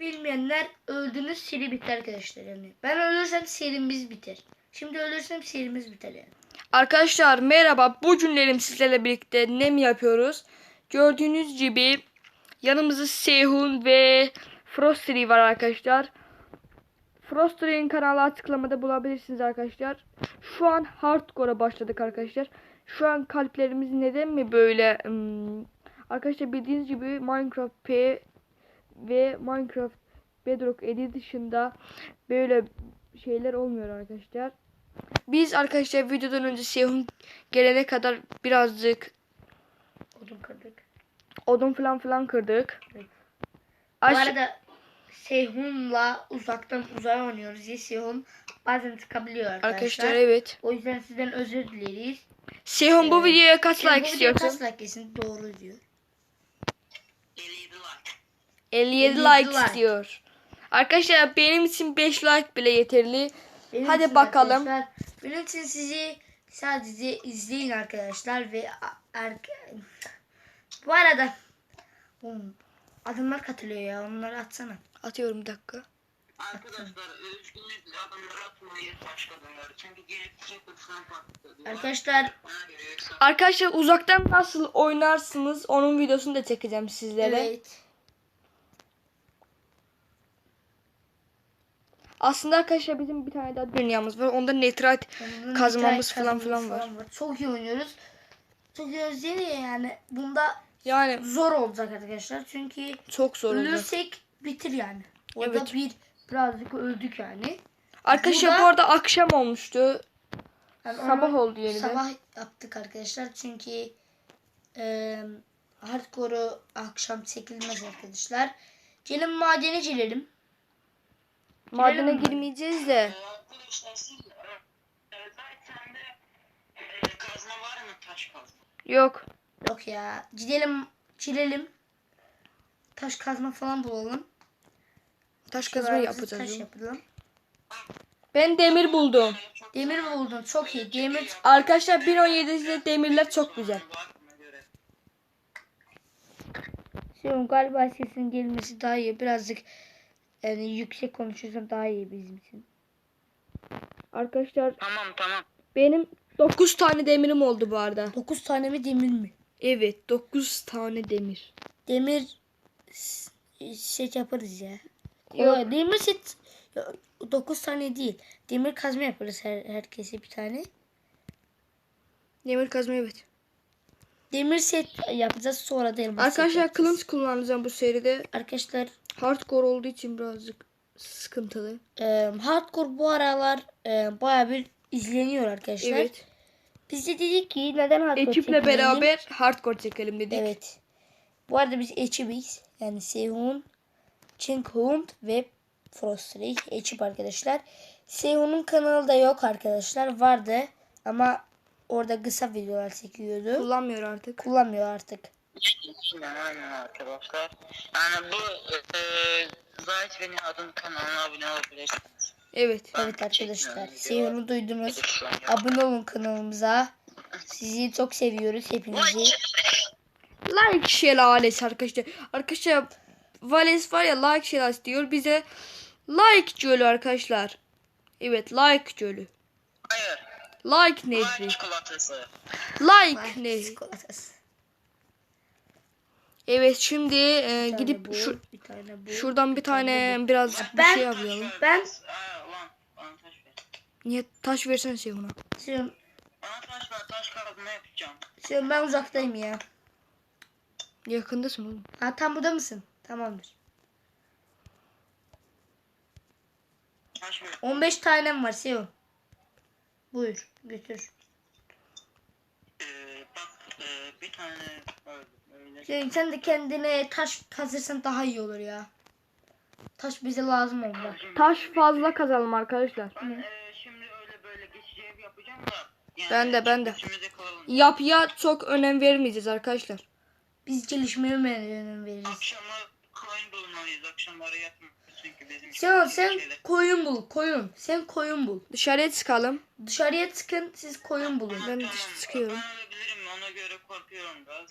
Bilmeyenler öldünüz seri biter arkadaşlar yani. Ben ölürsem serimiz biter. Şimdi ölürsem serimiz biter yani. Arkadaşlar merhaba. Bugünlerim sizlerle birlikte ne mi yapıyoruz? Gördüğünüz gibi yanımızda Seyhun ve Frostery var arkadaşlar. Frostery'in kanalı açıklamada bulabilirsiniz arkadaşlar. Şu an hardcore'a başladık arkadaşlar. Şu an kalplerimiz neden mi böyle? hmm, arkadaşlar bildiğiniz gibi Minecraft P ve Minecraft Bedrock Edit dışında böyle şeyler olmuyor arkadaşlar. Biz arkadaşlar videodan önce Seyhun gelene kadar birazcık Odun kırdık. odun falan falan kırdık. Evet. Bu arada Seyhun'la uzaktan uzağa oynuyoruz diye Seyhun bazen çıkabiliyor arkadaşlar. arkadaşlar evet. O yüzden sizden özür dileriz. Seyhun bu Evet. videoya kaç Seyhun like bu videoya istiyorsun? Kaç like yesin? Doğru diyor. 57 57 like like. istiyor. Arkadaşlar benim için 5 like bile yeterli. Benim Hadi bakalım. arkadaşlar, Benim için sizi sadece izleyin arkadaşlar ve erke- bu arada adımlar katılıyor ya onları atsana. Atıyorum bir dakika. Arkadaşlar üzgünlük adımları atmayı başladılar. Çünkü patladı. Arkadaşlar Arkadaşlar uzaktan nasıl oynarsınız onun videosunu da çekeceğim sizlere. evet. Aslında arkadaşlar bizim bir tane daha dünyamız var. Onda netrat Bunun Kazmamız falan filan var. Çok iyi oynuyoruz. Çok iyi özledi ya yani. Bunda yani zor olacak arkadaşlar. Çünkü çok zor olacak. ölürsek bitir yani. Orada Evet. bir birazcık öldük yani. Arkadaşlar Burada- bu arada akşam olmuştu. Yani Sabah oldu yeniden. Sabah yaptık arkadaşlar çünkü e, hardcore'u akşam çekilmez arkadaşlar. Gelin madene girelim. Madene Girelim mi? girmeyeceğiz de. Arkadaşlar siz zaten de kazma var mı taş kazma? Yok. Yok ya gidelim girelim. Taş kazma falan bulalım. Taş kazma Şuralarımızı yapacağız. Taş yapalım. Ben demir buldum. Demir buldun çok iyi. Demir Arkadaşlar 1.17'de demirler çok güzel. Göre. şey galiba sesin gelmesi daha iyi. Birazcık yani yüksek konuşursan daha iyi bizim için. Arkadaşlar Tamam tamam. benim 9 tane demirim oldu bu arada. 9 tane mi demir mi? Evet 9 tane demir. Demir s- set yaparız ya. Yok. Yok. Demir set 9 tane değil. Demir kazma yaparız her herkese bir tane. Demir kazma evet. Demir set yapacağız sonra da elmas set Arkadaşlar yapacağız. kılıç kullanacağım bu seride. Arkadaşlar Hardcore olduğu için birazcık sıkıntılı. e, hardcore bu aralar e, baya bir izleniyor arkadaşlar. Evet. Biz de dedik ki neden hardcore Ekiple çekmeyelim? beraber hardcore çekelim dedik. Evet. Bu arada biz ekibiz. Yani Seyhun, Chinkhund ve Frostray ekip arkadaşlar. Seyhun'un kanalı da yok arkadaşlar. Vardı ama orada kısa videolar çekiyordu. Kullanmıyor artık. Kullanmıyor artık. Aynen aynen arkadaşlar. Yani bu e, Zahit ve Nihat'ın kanalına abone olabilirsiniz. Evet. Evet arkadaşlar. Seyhun'u duydunuz. Abone olun kanalımıza. Sizi çok seviyoruz hepinizi. Like şelalesi arkadaşlar. Arkadaşlar Vales var ya like şelalesi diyor. Bize like gölü arkadaşlar. Evet like gölü. Hayır. Like nehri. çikolatası. Like Bak, nehri. çikolatası. Evet şimdi e, Bir gidip bu, şu, bir tane bu. şuradan bir tane biraz bir Ben- şey yapalım. Ben. Niye taş versene şey ona. Seyhun, Bana taş ver taş kazma yapacağım. Seyhun ben uzaktayım ya. Yakındasın oğlum. Ha tam burada mısın? Tamamdır. Taş ver. 15 tanem var Seyhun. Buyur götür. Ee, bak e, bir tane Seyhun sen de kendine taş kazırsan daha iyi olur ya. Taş bize lazım oldu. Taş fazla kazalım arkadaşlar. Ben e, şimdi öyle böyle ev yapacağım da. Yani Ben de, ben de. Yapıya çok önem vermeyeceğiz arkadaşlar. Biz gelişmeye önem veririz? Akşama koyun bulmalıyız. Akşamları yapmıyoruz çünkü bizim sen şeyler. koyun bul koyun. Sen koyun bul. Dışarıya çıkalım. Dışarıya çıkın siz koyun bulun. Ben Tamam, dış- çıkıyorum. Ben ölebilirim ona göre korkuyorum biraz.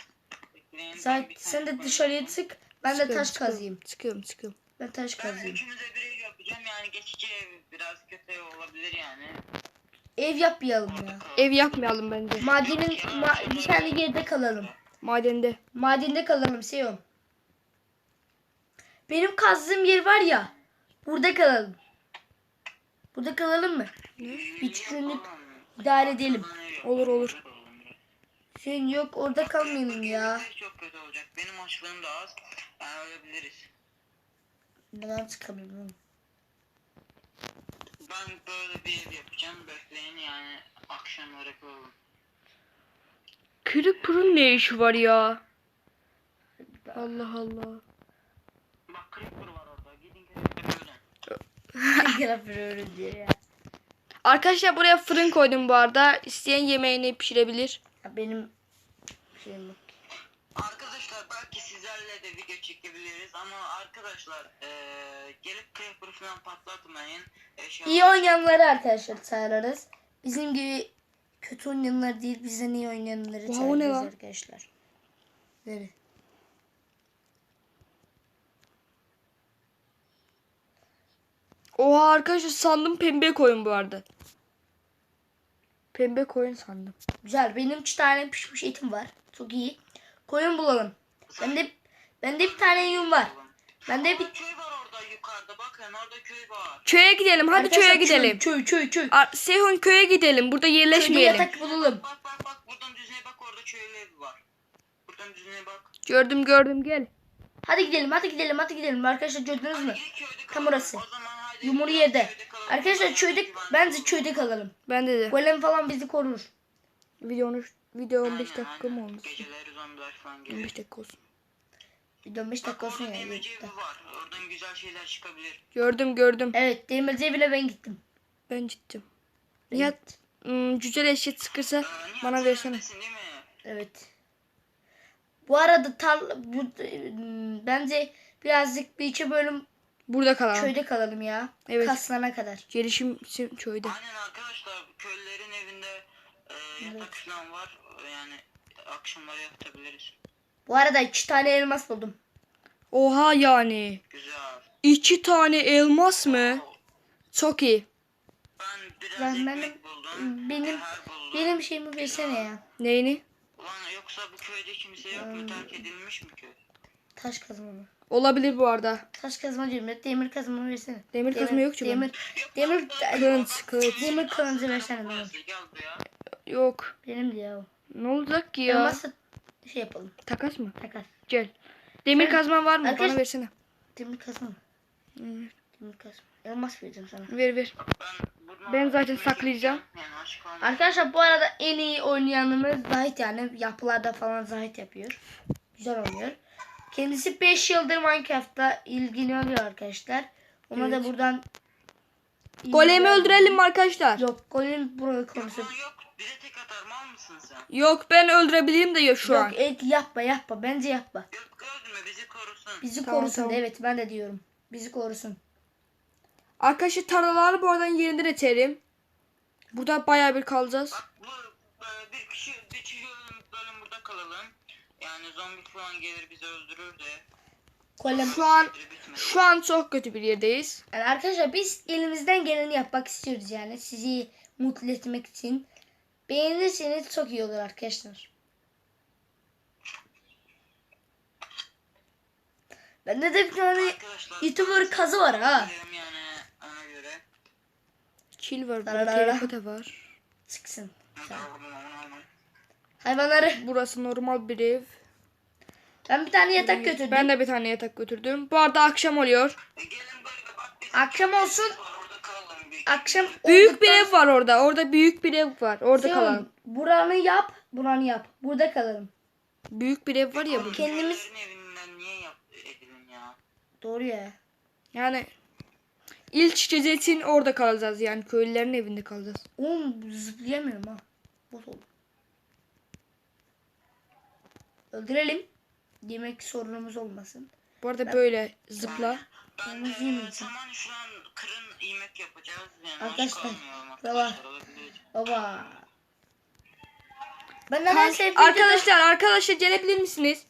Ben Sen, bir sen de dışarıya çık. Ben de Çıkıyorum, taş çıkıyorum. kazıyım. Çıkıyorum çıkıyorum. Ben taş Ben kazayım. üçümüze bir ev yapacağım yani geçici ev biraz kötü olabilir yani. Ev yapmayalım ya. Ev yapmayalım bence. Madenin ma- bir tane yerde kalalım. Madende. Madende kalalım Seyon. Benim kazdığım yer var ya. Burada kalalım. Burada kalalım mı? Üç günlük idare edelim. Olur olur. Sen yok orada kalmayalım ya. Çok kötü olacak. Benim açlığım da az. Yani ölebiliriz. Neden çıkamıyorum? Ben böyle bir ev yapacağım. Bekleyin yani akşamları kalalım. Creeper'ın ne işi var ya? Allah Allah. Bak creeper var orada. Gidin böyle. Yapıyoruz diye ya. Arkadaşlar buraya fırın koydum bu arada. İsteyen yemeğini pişirebilir. Benim şeyim yok. Arkadaşlar belki sizlerle de video çekebiliriz ama arkadaşlar eee gelip creeper falan patlatmayın. Eşya- İyi oynayanları arkadaşlar çağırırız. Bizim gibi kötü oynayanlar değil bizden iyi oynayanları Wow, çağırırız arkadaşlar. Böyle. Oha arkadaşlar sandım pembe koyun bu arada. Pembe koyun sandım. Güzel. Benim üç tane pişmiş etim var. Çok iyi. Koyun bulalım. Bende bende bir tane yün var. Bende bir köy var orada yukarıda bakın orada köy var. Köye gidelim. Hadi Arkadaşlar, köye gidelim. Köy köy köy. Ar- Seyhun köye gidelim. Burada Köyde yerleşmeyelim. yatak bulalım. Bak bak bak buradan düzine bak orada köylü evi var. Buradan düzine bak. Gördüm gördüm gel. Hadi gidelim hadi gidelim hadi gidelim. Arkadaşlar gördünüz mü? Tam orası. O zaman Yumru yerde. Arkadaşlar güvenli bence köyde kalalım. Bende de. Golem falan bizi korur. Video 13 video 15 Aynen, dakika mı olmuş? Geceleri zombiler falan geliyor. 15 dakika olsun. Bir dön 5 Bak dakika olsun orada ya. var. Oradan güzel şeyler çıkabilir. Gördüm gördüm. Evet demirci evine ben gittim. Ben gittim. Nihat ım, güzel eşya çıkırsa Aa, Nihat, bana sen versene. Evet. Bu arada tarla bu ım, bence birazcık bir iki bölüm Burada kalalım. köyde kalalım ya. Evet. Kaslana kadar. Gelişim sim- köyde. Aynen arkadaşlar köylülerin evinde e, yatak falan var. Yani akşamları yatabiliriz. Bu arada iki tane elmas buldum. Oha yani. Güzel. İki tane elmas mı? Çok iyi. Ben biraz Ben- ekmek benim- buldum. benim-. Benim şeyimi versene ya. Neyini? Ulan yoksa bu köyde kimse yok mu? Terk edilmiş mi köy? Taş kazmamı. Olabilir bu arada. Taş kazma diyorum ya. Demir kazmamı versene. Demir kazma yok ki Demir, demir, Kılıç, kılıç. demir kılıncı versene bana. Yok. Benim de ya. o. Ne olacak ki ya? Elması şey yapalım. Takas mı? Takas. Gel. Demir kazman var mı? Arkadaş- Bana versene. Demir kazma? Hı, Demir kazma. Elmas vereceğim sana. Ver ver. Ben, zaten saklayacağım. Arkadaşlar bu arada en iyi oynayanımız Zahit yani yapılarda falan Zahit yapıyor. Güzel oynuyor. Kendisi 5 yıldır Minecraft'ta ilgileniyor arkadaşlar. Ona da buradan Golemi öldürelim mi arkadaşlar? Yok golem buraya konusu. Ulan yok bize tek atar mal mısın sen? Yok ben öldürebilirim de yok şu Yok an. et yapma yapma bence yapma. Yok öldürme bizi korusun. Bizi Tamam, korusun tamam. evet ben de diyorum. Bizi korusun. Arkadaşlar tarlaları bu aradan yerinden etelim. Burada bayağı bir kalacağız. Bak bu e, bir kişi bir kişi bölüm burada kalalım. Yani zombi falan gelir bizi öldürür de. Golem. Şu an şu an çok kötü bir yerdeyiz. Yani arkadaşlar biz elimizden geleni yapmak istiyoruz yani sizi mutlu etmek için. Beğenirseniz çok iyi olur arkadaşlar. Bende de bir tane Arkadaşlar YouTuber kazı var ha. yani ona göre. Kil var, telepata var. Oğlum, oğlum. Hayvanları. Burası normal bir ev. Ben bir tane yatak götürdüm. Ben de bir tane yatak götürdüm. Bu arada akşam oluyor. Akşam olsun. Akşam Büyük bir ev var orada. Orada büyük bir ev var. Orada sonra- kalalım. Buranı yap. Buranı yap. Burada kalalım. Büyük bir ev var ya burada. Kendimiz- evinden niye yap edilin ya? Doğru ya. Yani ilk cezetin orada kalacağız yani köylülerin evinde kalacağız. Oğlum zıplayamıyorum ha. Bot oldu. Öldürelim. Yemek sorunumuz olmasın. Bu arada böyle zıpla. Ben Yalnız de saman şu an kırın yemek yapacağız. Yani Arkadaşlar, baba. Baba. Ben neden Kanka- sevdiğim arkadaşlar arkadaşlar gelebilir misiniz?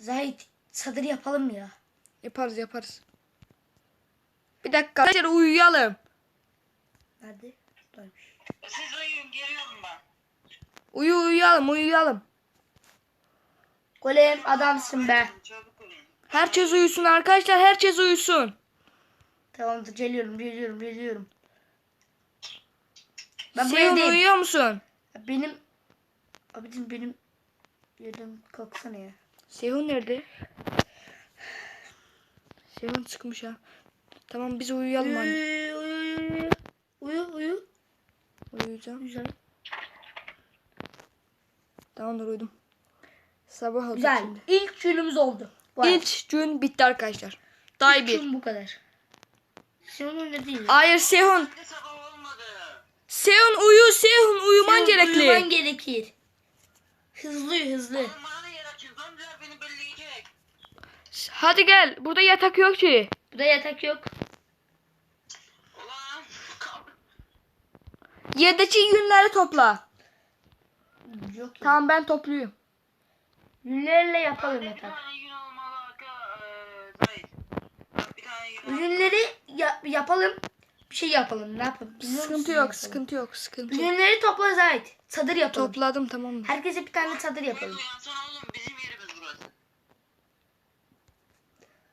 Zahit çadır yapalım ya. Yaparız yaparız. Bir dakika arkadaşlar uyuyalım. Nerede? Siz uyuyun geliyorum ben. Uyu uyuyalım uyuyalım. Golem adamsın be. Herkes uyusun arkadaşlar herkes uyusun. Tamamdır geliyorum geliyorum geliyorum. Ben evdeyim. uyuyor musun? Benim abicim benim yerim kalksana ya. Seyhun nerede? Seyhun çıkmış ha. Tamam biz uyuyalım anne. Uyu uyu uyu. Uyu uyu. Uyuyacağım. Güzel. Tamamdır uyudum. Sabah oldu Güzel. şimdi. İlk günümüz oldu. Vay. İlk gün bitti arkadaşlar. Day İlk bir. gün bu kadar. Şimdi öyle değil. Hayır sabah olmadı. Seyhun uyu Seyhun uyuman Senin gerekli. Uyuman gerekir. Hızlı hızlı. Oğlum bana ne yer açın? Zombiler beni belleyecek. Hadi gel. Burada yatak yok ki. Burada yatak yok. Ulan. Yerdeki yünleri topla. Arka. Eee Zahit. Bak bir tane gün olmalı. Yünleri ya- yapalım. Bir şey yapalım. Ne yapalım? Biliyor Sıkıntı yok, yapalım? sıkıntı yok, sıkıntı yok. Yünleri topla Zahit. Çadır yapalım. Topladım tamam mı? Herkese bir tane çadır yapalım. Uyansana oğlum bizim yerimiz burası.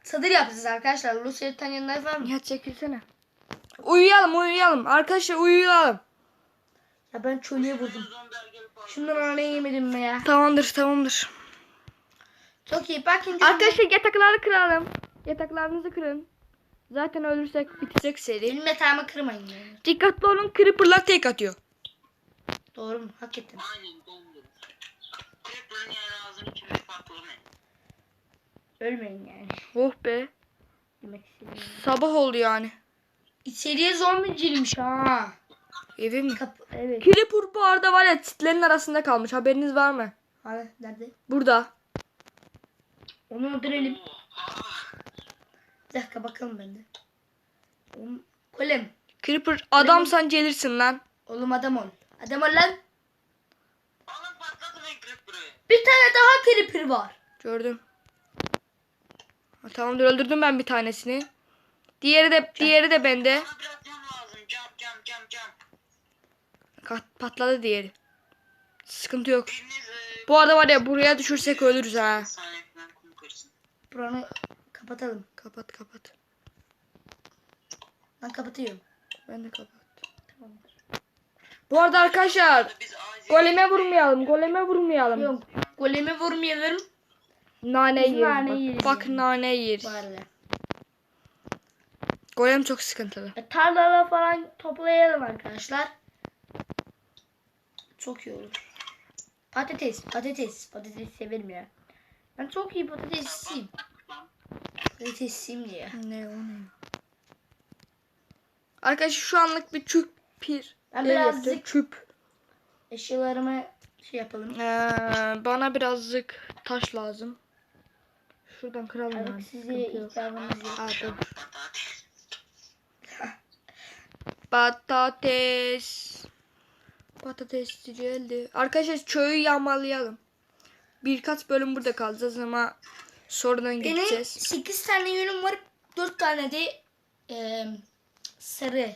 Çadır yapacağız arkadaşlar. Lucy'ye tanıyanlar var mı? Nihat çekilsene. Uyuyalım, uyuyalım. Arkadaşlar uyuyalım. Ya ben çölüye buldum. Aldı. Şundan örneği yemedim mi ya? Tamamdır, tamamdır. Çok iyi. Bakın. Arkadaşlar yatakları kıralım. Yataklarınızı kırın. Zaten ölürsek bitecek seri. Benim yatağımı kırmayın yani. Dikkatli olun, creeper'lar tek atıyor. Doğru mu? Hak ettin. Aynen. Creeper'ın yani ağzını. Ölmeyin yani. Oh be. Demek istedim. Sabah oldu yani. İçeriye zombi girmiş ha. Evi mi? Kapı. Evet. Creeper bu arada var ya çitlerin arasında kalmış. Haberiniz var mı? Hadi nerede? Burada. Onu öldürelim. Bir dakika bakalım ben de. Oğlum, Kolem. Creeper adamsan gelirsin lan. Oğlum adam ol. Adam ol lan. Oğlum patlatın lan Creeper'ı. Bir tane daha creeper var. Gördüm. Ha, tamamdır öldürdüm ben bir tanesini. Diğeri de diğeri de bende. Bana biraz cam lazım. Cam cam cam cam. Kat- Patladı diğeri. Sıkıntı yok. Eee Bu arada var ya buraya düşürsek ölürüz ha. Buranı kapatalım. Kapat kapat. Ben kapatıyorum. Ben de kapat. Tamamdır. Bu arada arkadaşlar goleme vurmayalım. Goleme vurmayalım. Yok. Golemi vurmayalım. Nane nane bak. Bak nane yeriz. Bari. Golem çok sıkıntılı. E, tarlala falan toplayalım arkadaşlar. Çok iyi olur. Patates, patates. Patates severim ya. Ben çok iyi patatesçiyim. Patatesçiyim diye. Ne o ne? Arkadaşlar şu anlık bir çüp pir. Ben ev birazcık- yaptım. Eşyalarımı şey yapalım. Ee, bana birazcık taş lazım. Şuradan kıralım yani. size sıkıntı yok. patates. Patates. Patates geldi. Arkadaşlar köyü yağmalayalım. Birkaç bölüm burada kalacağız ama sonradan Benim gideceğiz. 8 tane yünüm var. 4 tane de e, sarı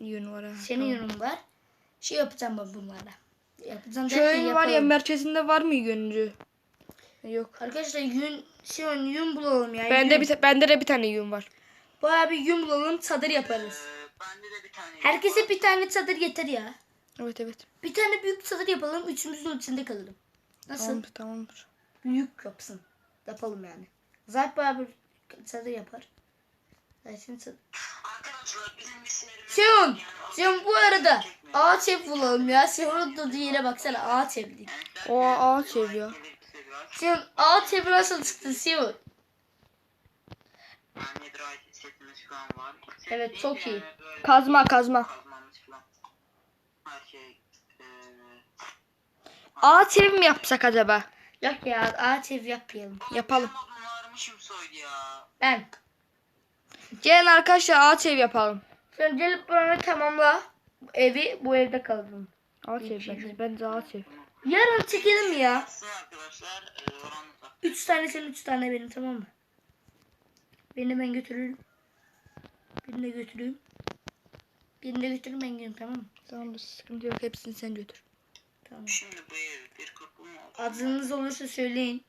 Yün var ha. senin yünüm var. Şey yapacağım ben bunlarla. Yapacağım Köyün var ya merkezinde var mı yüncü? Yok. Arkadaşlar yün, şey yün bulalım ya. Bende yün. bir bende de bir tane yün var. Bayağı bir yün bulalım çadır yaparız. Eee bende de bir tane. Herkese bir tane çadır yeter ya. Evet evet. Bir tane büyük çadır yapalım. Üçümüzün içinde kalalım. Nasıl? Tamamdır tamamdır. Büyük yapsın. Yapalım yani. Bayağı bir çadır yapar. Zaten çadır. Seon. Seon bu arada ağaç ev bulalım ya. Seon'un durduğu yere baksana ağaç evlik. O ağaç seviyor. Seon ağaç evi nasıl çıktı Seon? Evet, çok iyi. Kazma kazma. Şey. eee Ağaç ev mi yapsak acaba? Yok ya ağaç ev yapmayalım. Yapalım. Ya. Ben. Gelin arkadaşlar ağaç ev yapalım. Sen gelip buranı tamamla. Evi bu evde kalalım. Ağaç ev bence. Bence ağaç ev. Yarın çekelim ya. Var. Üç tane senin üç tane benim tamam mı? Birini ben götürürüm. Birini de götüreyim. Birini de götürürüm ben gidiyorum tamam mı? Tamam sıkıntı yok hepsini sen götür. Tamam. Şimdi bu ev bir kapı mı oldu? Adınız olursa söyleyin.